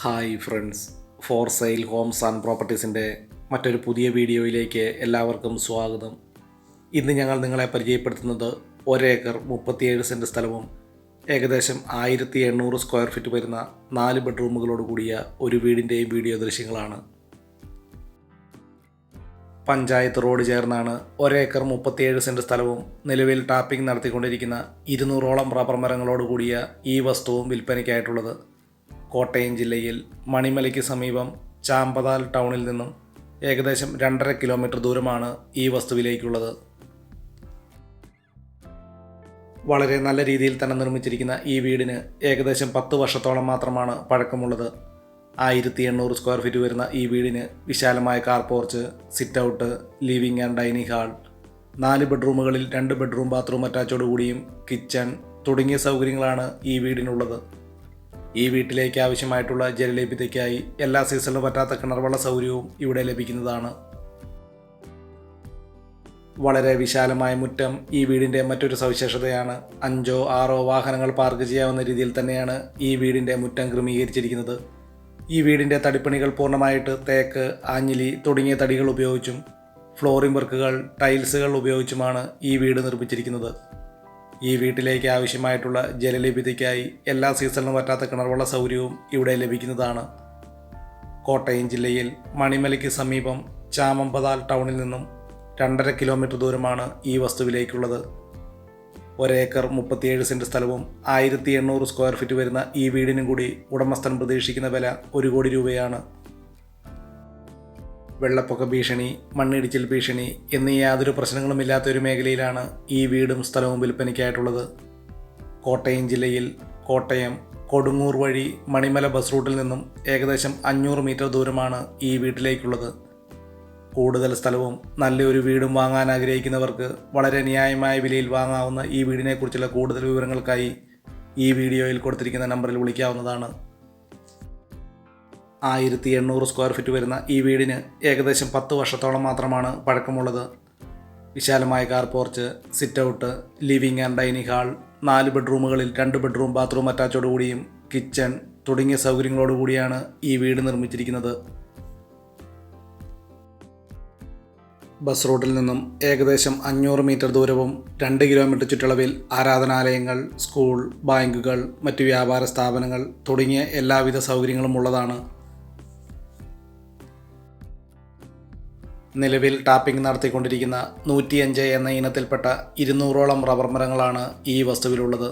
Hi friends. For sale homes and പ്രോപ്പർട്ടീസിന്റെ മറ്റൊരു പുതിയ വീഡിയോയിലേക്ക് എല്ലാവർക്കും സ്വാഗതം. ഇന്ന് ഞങ്ങൾ നിങ്ങളെ പരിചയപ്പെടുത്തുന്നത് ഒരേക്കർ മുപ്പത്തിയേഴ് സെന്റ് സ്ഥലവും ഏകദേശം ആയിരത്തി എണ്ണൂറ് സ്ക്വയർ ഫീറ്റ് വരുന്ന നാല് ബെഡ്റൂമുകളോട് കൂടിയ ഒരു വീടിന്റെയും വീഡിയോ ദൃശ്യങ്ങളാണ്. പഞ്ചായത്ത് റോഡ് ചേർന്നാണ് ഒരേക്കർ മുപ്പത്തിയേഴ് സെന്റ് സ്ഥലവും നിലവിൽ ടാപ്പിംഗ് നടത്തിക്കൊണ്ടിരിക്കുന്ന ഇരുന്നൂറോളം റബ്ബർ മരങ്ങളോട് കൂടിയ ഈ വസ്തുവും വിൽപ്പനയ്ക്കായിട്ടുള്ളത്. കോട്ടയം ജില്ലയിൽ മണിമലയ്ക്ക് സമീപം ചാമ്പതാൽ ടൗണിൽ നിന്നും ഏകദേശം രണ്ടര കിലോമീറ്റർ ദൂരമാണ് ഈ വസ്തുവിലേക്കുള്ളത്. വളരെ നല്ല രീതിയിൽ തന്നെ നിർമ്മിച്ചിരിക്കുന്ന ഈ വീടിന് ഏകദേശം പത്ത് വർഷത്തോളം മാത്രമാണ് പഴക്കമുള്ളത്. ആയിരത്തി എണ്ണൂറ് സ്ക്വയർ ഫീറ്റ് വരുന്ന ഈ വീടിന് വിശാലമായ car porch sit out living and dining hall നാല് ബെഡ്റൂമുകളിൽ രണ്ട് ബെഡ്റൂം ബാത്റൂം അറ്റാച്ചോടുകൂടിയും കിച്ചൺ തുടങ്ങിയ സൗകര്യങ്ങളാണ് ഈ വീടിനുള്ളത്. ഈ വീട്ടിലേക്ക് ആവശ്യമായിട്ടുള്ള ജലലഭ്യതയ്ക്കായി എല്ലാ സീസണിലും പറ്റാത്ത കിണർവെള്ള സൗകര്യവും ഇവിടെ ലഭിക്കുന്നതാണ്. വളരെ വിശാലമായ മുറ്റം ഈ വീടിന്റെ മറ്റൊരു സവിശേഷതയാണ്. അഞ്ചോ ആറോ വാഹനങ്ങൾ പാർക്ക് ചെയ്യാവുന്ന രീതിയിൽ തന്നെയാണ് ഈ വീടിന്റെ മുറ്റം ക്രമീകരിച്ചിരിക്കുന്നത്. ഈ വീടിന്റെ തടിപ്പണികൾ പൂർണമായിട്ട് തേക്ക് ആഞ്ഞിലി തുടങ്ങിയ തടികൾ ഉപയോഗിച്ചും ഫ്ലോറിംഗ് വർക്കുകൾ ടൈൽസുകൾ ഉപയോഗിച്ചുമാണ് ഈ വീട് നിർമ്മിച്ചിരിക്കുന്നത്. ഈ വീട്ടിലേക്ക് ആവശ്യമായിട്ടുള്ള ജലലഭ്യതയ്ക്കായി എല്ലാ സീസണിലും പറ്റാത്ത കിണർവെള്ള സൗകര്യവും ഇവിടെ ലഭിക്കുന്നതാണ്. കോട്ടയം ജില്ലയിൽ മണിമലയ്ക്ക് സമീപം ചാമമ്പതാൽ ടൗണിൽ നിന്നും രണ്ടര കിലോമീറ്റർ ദൂരമാണ് ഈ വസ്തുവിലേക്കുള്ളത്. ഒരേക്കർ മുപ്പത്തിയേഴ് സെന്റ് സ്ഥലവും ആയിരത്തി എണ്ണൂറ് സ്ക്വയർ ഫീറ്റ് വരുന്ന ഈ വീടിനും കൂടി ഉടമസ്ഥൻ പ്രതീക്ഷിക്കുന്ന വില ഒരു കോടി രൂപയാണ്. വെള്ളപ്പൊക്ക ഭീഷണി മണ്ണിടിച്ചിൽ ഭീഷണി എന്നീ യാതൊരു പ്രശ്നങ്ങളും ഇല്ലാത്ത ഒരു മേഖലയിലാണ് ഈ വീടും സ്ഥലവും വിൽപ്പനയ്ക്കായിട്ടുള്ളത്. കോട്ടയം ജില്ലയിൽ കോട്ടയം കൊടുങ്ങൂർ വഴി മണിമല ബസ് റൂട്ടിൽ നിന്നും ഏകദേശം അഞ്ഞൂറ് മീറ്റർ ദൂരമാണ് ഈ വീട്ടിലേക്കുള്ളത്. കൂടുതൽ സ്ഥലവും നല്ലൊരു വീടും വാങ്ങാൻ ആഗ്രഹിക്കുന്നവർക്ക് വളരെ ന്യായമായ വിലയിൽ വാങ്ങാവുന്ന ഈ വീടിനെക്കുറിച്ചുള്ള കൂടുതൽ വിവരങ്ങൾക്കായി ഈ വീഡിയോയിൽ കൊടുത്തിരിക്കുന്ന നമ്പറിൽ വിളിക്കാവുന്നതാണ്. ആയിരത്തി എണ്ണൂറ് സ്ക്വയർ ഫീറ്റ് വരുന്ന ഈ വീടിന് ഏകദേശം പത്ത് വർഷത്തോളം മാത്രമാണ് പഴക്കമുള്ളത്. വിശാലമായ car porch sit out living and dining hall നാല് ബെഡ്റൂമുകളിൽ രണ്ട് ബെഡ്റൂം ബാത്റൂം അറ്റാച്ചോട് കൂടിയും കിച്ചൺ തുടങ്ങിയ സൗകര്യങ്ങളോടുകൂടിയാണ് ഈ വീട് നിർമ്മിച്ചിരിക്കുന്നത്. ബസ് റൂട്ടിൽ നിന്നും ഏകദേശം അഞ്ഞൂറ് മീറ്റർ ദൂരവും രണ്ട് കിലോമീറ്റർ ചുറ്റളവിൽ ആരാധനാലയങ്ങൾ സ്കൂൾ ബാങ്കുകൾ മറ്റ് വ്യാപാര സ്ഥാപനങ്ങൾ തുടങ്ങിയ എല്ലാവിധ സൗകര്യങ്ങളും ഉള്ളതാണ്. നിലവിൽ ടാപ്പിംഗ് നടത്തിക്കൊണ്ടിരിക്കുന്ന നൂറ്റിയഞ്ച് എന്ന ഇനത്തിൽപ്പെട്ട ഇരുന്നൂറോളം റബ്ബർ മരങ്ങളാണ് ഈ വസ്തുവിലുള്ളത്.